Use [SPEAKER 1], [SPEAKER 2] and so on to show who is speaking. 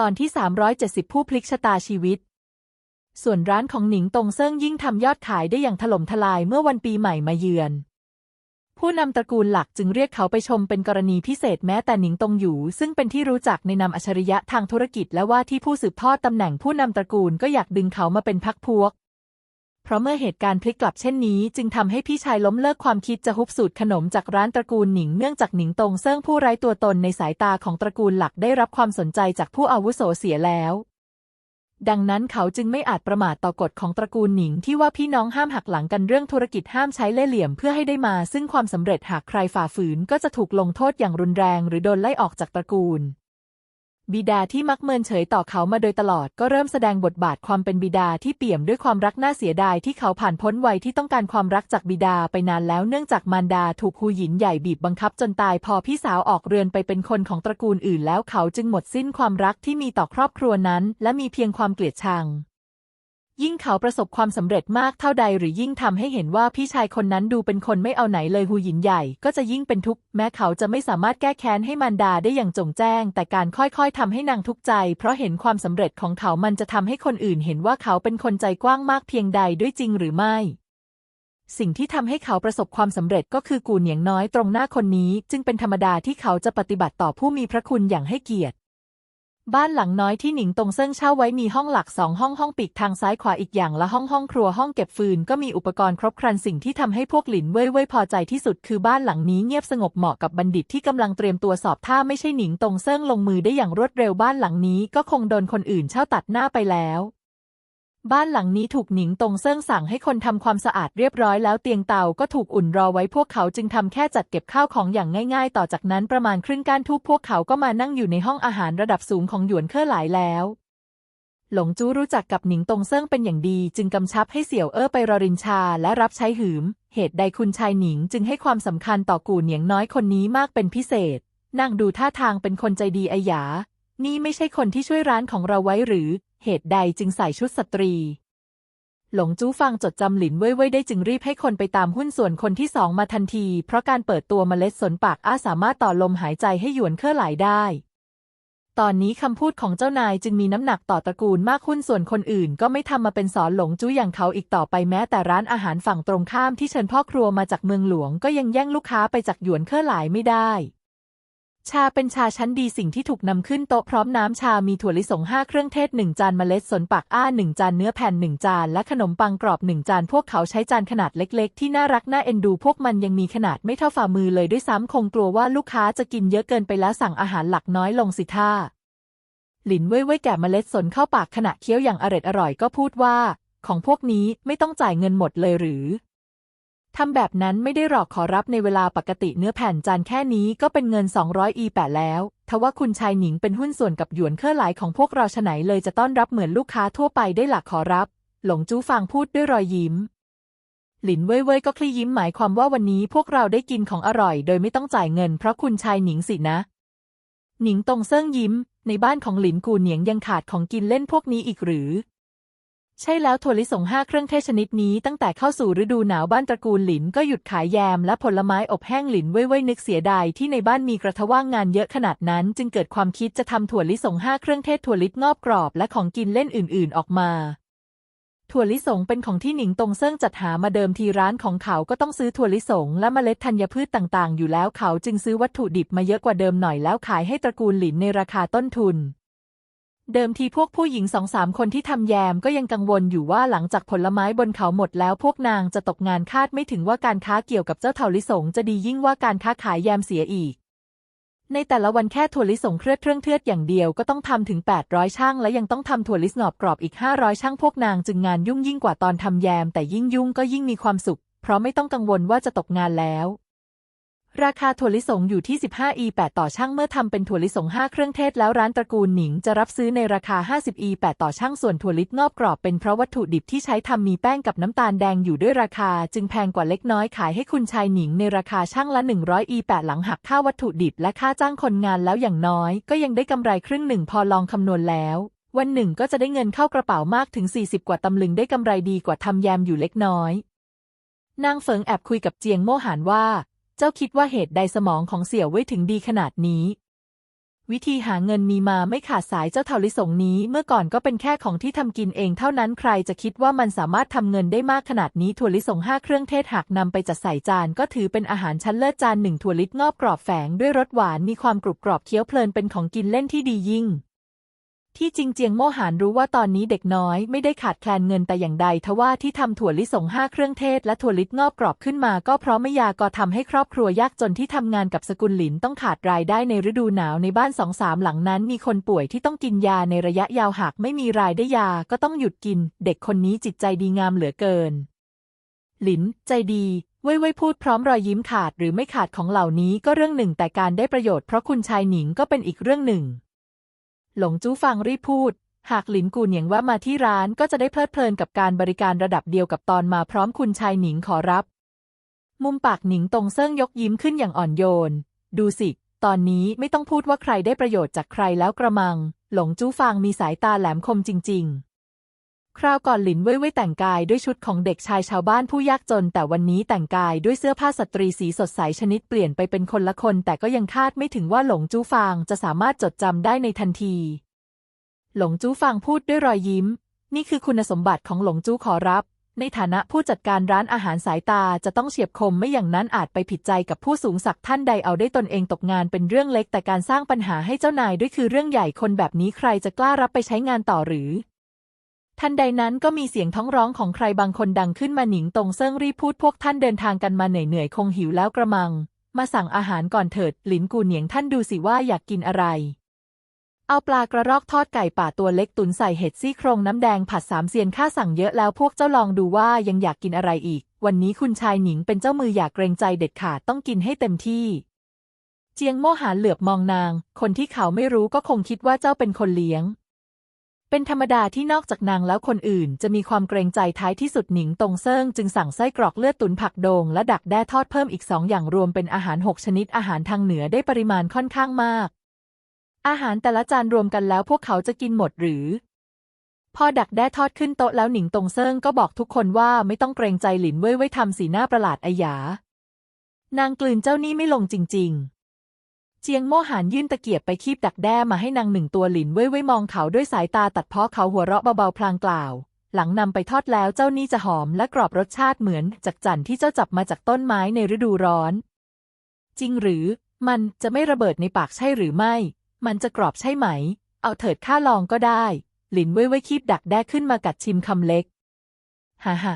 [SPEAKER 1] ตอนที่ 370 ผู้พลิกชะตาชีวิต ส่วนร้านของหนิงตงเซิ่งยิ่งทำยอดขายได้อย่างถล่มทลายเมื่อวันปีใหม่มาเยือน ผู้นำตระกูลหลักจึงเรียกเขาไปชมเป็นกรณีพิเศษแม้แต่หนิงตงหยูซึ่งเป็นที่รู้จักในนามอัจฉริยะทางธุรกิจและว่าที่ผู้สืบทอดตำแหน่งผู้นำตระกูลก็อยากดึงเขามาเป็นพักพวก เพราะเมื่อเหตุการณ์พลิกกลับเช่นนี้ จึงทำให้พี่ชายล้มเลิกความคิดจะฮุบสูตรขนมจากร้านตระกูลหนิงเนื่องจากหนิงตงเซิ่งผู้ไร้ตัวตนในสายตาของตระกูลหลักได้รับความสนใจจากผู้อาวุโสเสียแล้ว ดังนั้นเขาจึงไม่อาจประมาทต่อกฎของตระกูลหนิงที่ว่าพี่น้องห้ามหักหลังกันเรื่องธุรกิจห้ามใช้เล่ห์เหลี่ยมเพื่อให้ได้มา ซึ่งความสำเร็จหากใครฝ่าฝืนก็จะถูกลงโทษอย่างรุนแรง หรือโดนไล่ออกจากตระกูล บิดาที่มักเมินเฉยต่อเขามาโดยตลอดก็เริ่มแสดงบทบาทความเป็นบิดาที่เปี่ยมด้วยความรักน่าเสียดายที่เขาผ่านพ้นวัยที่ต้องการความรักจากบิดาไปนานแล้วเนื่องจากมารดาถูกฮูหยินใหญ่บีบบังคับจนตายพอพี่สาวออกเรือนไปเป็นคนของตระกูลอื่นแล้วเขาจึงหมดสิ้นความรักที่มีต่อครอบครัวนั้น และมีเพียงความเกลียดชัง ยิ่งเขาประสบความสำเร็จมากเท่าใดหรือยิ่งทำให้เห็นว่าพี่ชายคนนั้นดูเป็นคนไม่เอาไหนเลยฮูหยินใหญ่ ก็จะยิ่งเป็นทุกข์แม้เขาจะไม่สามารถแก้แค้นให้มารดาได้อย่างจงแจ้ง แต่การค่อยๆทำให้นางทุกข์ใจ เพราะเห็นความสำเร็จของเขามันจะทำให้คนอื่นเห็นว่าเขาเป็นคนใจกว้างมากเพียงใดด้วยจริงหรือไม่สิ่งที่ทำให้เขาประสบความสำเร็จก็คือกูเหนียงน้อยตรงหน้าคนนี้ จึงเป็นธรรมดาที่เขาจะปฏิบัติต่อผู้มีพระคุณอย่างให้เกียรติ บ้านหลังน้อยที่หนิงตรงเซิ่งเช่าไว้มีห้องหลักสองห้องห้องปีกทางซ้ายขวาอีกอย่างละห้องห้องครัวห้องเก็บฟืนก็มีอุปกรณ์ครบครันสิ่งที่ทำให้พวกหลินเว่ยเว่ยพอใจที่สุดคือบ้านหลังนี้เงียบสงบเหมาะกับบัณฑิตที่กำลังเตรียมตัวสอบถ้าไม่ใช่หนิงตรงเซิ่งลงมือได้อย่างรวดเร็วบ้านหลังนี้ก็คงโดนคนอื่นเช่าตัดหน้าไปแล้ว บ้านหลังนี้ถูกหนิงตงเซิ่งสั่งให้คนทำความสะอาดเรียบร้อยแล้วเตียงเตาก็ถูกอุ่นรอไว้พวกเขาจึงทำแค่จัดเก็บข้าวของอย่างง่าย ๆ ต่อจากนั้นประมาณครึ่งก้านทูบพวกเขาก็มานั่งอยู่ในห้องอาหารระดับสูงของหยวนเคอหลายแล้ว หลงจู้รู้จักกับหนิงตงเซิ่งเป็นอย่างดี จึงกำชับให้เสี่ยวเอ้อไปรอรินชาและรับใช้หืม เหตุใดคุณชายหนิงจึงให้ความสำคัญต่อกู่เหนียงน้อยคนนี้มากเป็นพิเศษนางดูท่าทางเป็นคนใจดีไอหยา นี่ไม่ใช่คนที่ช่วยร้านของเราไว้หรือ เหตุใดจึงใส่ชุดสตรี หลงจู้ฟังจดจำหลินเว่ยเว่ยได้จึงรีบให้คนไปตามหุ้นส่วนคนที่สองมาทันที เพราะการเปิดตัวเมล็ดสนปากอ้าสามารถต่อลมหายใจให้หยวนเคอหลายได้ ตอนนี้คำพูดของเจ้านายจึงมีน้ำหนักต่อตระกูลมากหุ้นส่วนคนอื่น ก็ไม่ทำมาเป็นสอนหลงจู้อย่างเขาอีกต่อไปแม้ แต่ร้านอาหารฝั่งตรงข้ามที่เชิญพ่อครัวมาจากเมืองหลวง ก็ยังแย่งลูกค้าไปจากหยวนเคอหลายไม่ได้ ชาเป็นชาชั้นดีสิ่งที่ถูกนำขึ้นโต๊ะพร้อมน้ำชา มีถั่วลิสงห้าเครื่องเทศหนึ่งจานเมล็ดสนปากอ้าหนึ่งจานเนื้อแผ่นหนึ่งจานและขนมปังกรอบหนึ่งจานพวกเขาใช้จานขนาดเล็กๆ ที่น่ารักน่าเอ็นดู พวกมันยังมีขนาดไม่เท่าฝ่ามือเลยด้วยซ้ำคงกลัวว่าลูกค้าจะกินเยอะเกินไปแล้วสั่งอาหารหลักน้อยลงสิท่าหลินเว่ยเว่ยแกะเมล็ดสนเข้าปากขณะเคี้ยวอย่างอร็ดอร่อยก็พูดว่า ของพวกนี้ไม่ต้องจ่ายเงินหมดเลยหรือ ทำแบบนั้นไม่ได้หรอกขอรับในเวลาปกติเนื้อแผ่นจานแค่นี้ก็เป็นเงิน 200 อีแปดแล้ว ทว่าคุณชายหนิงเป็นหุ้นส่วนกับหยวนเครือหลายของพวกเราฉะไหนเลยจะต้อนรับเหมือนลูกค้าทั่วไปได้หลักขอรับ หลงจู้ฟางพูดด้วยรอยยิ้ม หลินเว่ยเว่ยก็คลี่ยิ้มหมายความว่าวันนี้พวกเราได้กินของอร่อย โดยไม่ต้องจ่ายเงินเพราะคุณชายหนิงสินะ หนิงตรงเซิ่งยิ้ม ในบ้านของหลินกูเหนียงยังขาดของกินเล่นพวกนี้อีกหรือ ใช่แล้วถั่วลิสงห้าเครื่องเทศชนิดนี้ตั้งแต่เข้าสู่ฤดูหนาวบ้านตระกูลหลินก็หยุดขายแยมและผลไม้อบแห้งหลินเว่ยเว่ยนึกเสียดายที่ในบ้านมีกระทะว่างงานเยอะขนาดนั้น จึงเกิดความคิดจะทำถั่วลิสงห้าเครื่องเทศถั่วลิสงอบกรอบและของกินเล่นอื่น ๆ ออกมาถั่วลิสงเป็นของที่หนิงตงเซิ่งจัดหามาเดิมทีร้านของเขาก็ต้องซื้อถั่วลิสงและเมล็ดธัญพืชต่างๆ อยู่แล้วเขาจึงซื้อวัตถุดิบมาเยอะกว่าเดิมหน่อยแล้วขายให้ตระกูลหลินในราคาต้นทุน เดิมทีพวกผู้หญิงสองสามคนที่ทำแยมก็ยังกังวลอยู่ว่าหลังจากผลไม้บนเขาหมดแล้วพวกนางจะตกงานคาดไม่ถึงว่าการค้าเกี่ยวกับเจ้าเถาลิสงจะดียิ่งว่าการค้าขายแยมเสียอีก ในแต่ละวันแค่ถั่วลิสงเคลือดเครื่องเทือดอย่างเดียวก็ต้องทำถึง 800ช่างและยังต้องทำถั่วลิสงอบกรอบอีก 500ช่างพวกนางจึงงานยุ่งยิ่งกว่าตอนทำแยมแต่ยิ่งยุ่งก็ยิ่งมีความสุข เพราะไม่ต้องกังวลว่าจะตกงานแล้ว ราคาถั่วลิสงอยู่ที่ 15 e 8ต่อช่างเมื่อทำเป็นถั่วลิสง 5 เครื่องเทศแล้วร้านตระกูลหนิงจะรับซื้อในราคา 50 e 8ต่อช่างส่วนถั่วลิสงอบกรอบเป็นเพราะวัตถุดิบที่ใช้ทำมีแป้งกับน้ำตาลแดงอยู่ด้วยราคา จึงแพงกว่าเล็กน้อยขายให้คุณชายหนิงในราคาช่างละ 100 e 8หลังหักค่าวัตถุดิบและค่าจ้างคนงานแล้วอย่างน้อย ก็ยังได้กำไรครึ่งหนึ่งพอลองคำนวณแล้ววันหนึ่งก็จะได้เงินเข้ากระเป๋ามากถึง 40 กว่าตำลึงได้กำไรดีกว่าทำแยมอยู่เล็กน้อย นางเฟิงแอบคุยกับเจียงโมหานว่า จ้าคิดว่าเหตุใดสมองของเสี่ยวเว่ยถึงดีขนาดนี้ วิธีหาเงินมีมาไม่ขาดสายเจ้าเถาลิสงนี้ เมื่อก่อนก็เป็นแค่ของที่ทำกินเองเท่านั้นใครจะคิดว่ามันสามารถทำเงินได้มากขนาดนี้ถั่วลิสงห้าเครื่องเทศหากนำไปจัดใส่จานก็ถือเป็นอาหารชั้นเลิศจานหนึ่งถั่วลิสงอบกรอบแฝงด้วยรสหวานมีความกรุบกรอบเคี้ยวเพลินเป็นของกินเล่นที่ดียิ่ง ที่จริงเจียงโมหานรู้ว่าตอนนี้เด็กน้อยไม่ได้ขาดแคลนเงินแต่อย่างใดทว่าที่ทำถั่วลิสงห้าเครื่องเทศและถั่วลิสงอบกรอบขึ้นมาก็เพราะไม่ยาก็ทำให้ครอบครัวยากจนที่ทำงานกับสกุลหลินต้องขาดรายได้ในฤดูหนาวในบ้านสองสามหลังนั้นมีคนป่วยที่ต้องกินยาในระยะยาวหากไม่มีรายได้ยาก็ต้องหยุดกิน เด็กคนนี้จิตใจดีงามเหลือเกิน หลิน ใจดีเว่ยเว่ยพูดพร้อมรอยยิ้มขาดหรือไม่ขาดของเหล่านี้ก็เรื่องหนึ่งแต่การได้ประโยชน์เพราะคุณชายหนิงก็เป็นอีกเรื่องหนึ่ง หลงจู้ฟังรีบพูด หากหลินกูเหนียงว่ามาที่ร้านก็จะได้เพลิดเพลินกับการบริการระดับเดียวกับตอนมาพร้อมคุณชายหนิงขอรับ มุมปากหนิงตรงเซิ่งยกยิ้มขึ้นอย่างอ่อนโยน ดูสิ ตอนนี้ไม่ต้องพูดว่าใครได้ประโยชน์จากใครแล้วกระมัง หลงจู้ฟางมีสายตาแหลมคมจริง ๆ คราวก่อนหลินเว่ยเว่ยแต่งกายด้วยชุดของเด็กชายชาวบ้านผู้ยากจน แต่วันนี้แต่งกายด้วยเสื้อผ้าสตรีสีสดใสชนิดเปลี่ยนไปเป็นคนละคน แต่ก็ยังคาดไม่ถึงว่าหลงจู้ฟางจะสามารถจดจำได้ในทันที หลงจู้ฟางพูดด้วยรอยยิ้ม นี่คือคุณสมบัติของหลงจู้ขอรับ ในฐานะผู้จัดการร้านอาหารสายตาจะต้องเฉียบคมไม่อย่างนั้นอาจไปผิดใจกับผู้สูงศักดิ์ท่านใดเอาได้ตนเองตกงานเป็นเรื่องเล็ก แต่การสร้างปัญหาให้เจ้านายด้วยคือเรื่องใหญ่คนแบบนี้ใครจะกล้ารับไปใช้งานต่อหรือ ทันใดนั้นก็มีเสียงท้องร้องของใครบางคนดังขึ้นมาหนิงตรงเซิ่งรีบพูดพวกท่านเดินทางกันมาเหนื่อยๆคงหิวแล้วกระมัง มาสั่งอาหารก่อนเถิด หลินกูเหนียงท่านดูสิว่าอยากกินอะไร เอาปลากระรอกทอดไก่ป่าตัวเล็กตุนใส่เห็ดซี่โครงน้ำแดงผัดสามเซียนข้าสั่งเยอะแล้วพวกเจ้าลองดูว่ายังอยากกินอะไรอีก วันนี้คุณชายหนิงเป็นเจ้ามืออยากเกรงใจเด็ดขาดต้องกินให้เต็มที่เจียงโม่หานเหลือบมองนาง คนที่เขาไม่รู้ก็คงคิดว่าเจ้าเป็นคนเลี้ยง เป็นธรรมดาที่นอกจากนางแล้วคนอื่นจะมีความเกรงใจท้ายที่สุดหนิงตงเซิงจึงสั่งไส้กรอกเลือดตุ๋นผักโดงและดักแด้ทอดเพิ่มอีกสองอย่างรวมเป็นอาหารหกชนิดอาหารทางเหนือได้ปริมาณค่อนข้างมาก อาหารแต่ละจานรวมกันแล้วพวกเขาจะกินหมดหรือ พอดักแด้ทอดขึ้นโต๊ะแล้วหนิงตงเซิงก็บอกทุกคนว่าไม่ต้องเกรงใจหลินเว่ยเว่ยทำสีหน้าประหลาดอายา นางกลืนเจ้านี่ไม่ลงจริง ๆ เจียงโม่หานยื่นตะเกียบไปคีบดักแด้มาให้นางหนึ่งตัวหลินเว่ยเว่ยมองเขาด้วยสายตาตัดเพ้อเขาหัวเราะเบาๆพลางกล่าว หลังนำไปทอดแล้วเจ้านี่จะหอมและกรอบรสชาติเหมือนจากจันที่เจ้าจับมาจากต้นไม้ในฤดูร้อน จริงหรือมันจะไม่ระเบิดในปากใช่หรือไม่ มันจะกรอบใช่ไหม เอาเถิดข้าลองก็ได้ หลินเว่ยเว่ยคีบดักแด้ขึ้นมากัดชิมคำเล็ก ฮ่าฮ่า